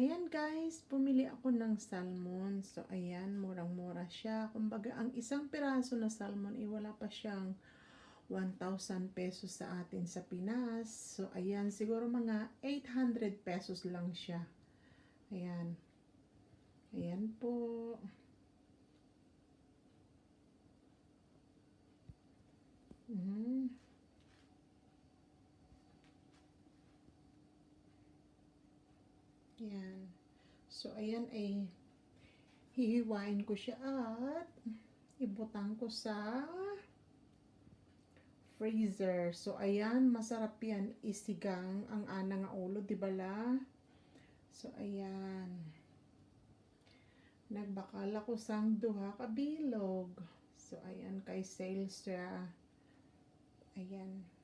Ayan guys, pumili ako ng salmon. So ayan, murang-mura siya. Kumbaga, ang isang piraso na salmon, eh, wala pa siyang 1,000 pesos sa atin sa Pinas. So ayan, siguro mga 800 pesos lang siya. Ayan. Ayan po. Mhm. Yan. So, ayan ay hihiwain ko siya at ibutang ko sa freezer. So, ayan, masarap yan isigang ang ana nga ulo, di ba la? So, ayan. Nagbakal ako sang duha ka bilog. So, ayan, kay sales siya. Ayan.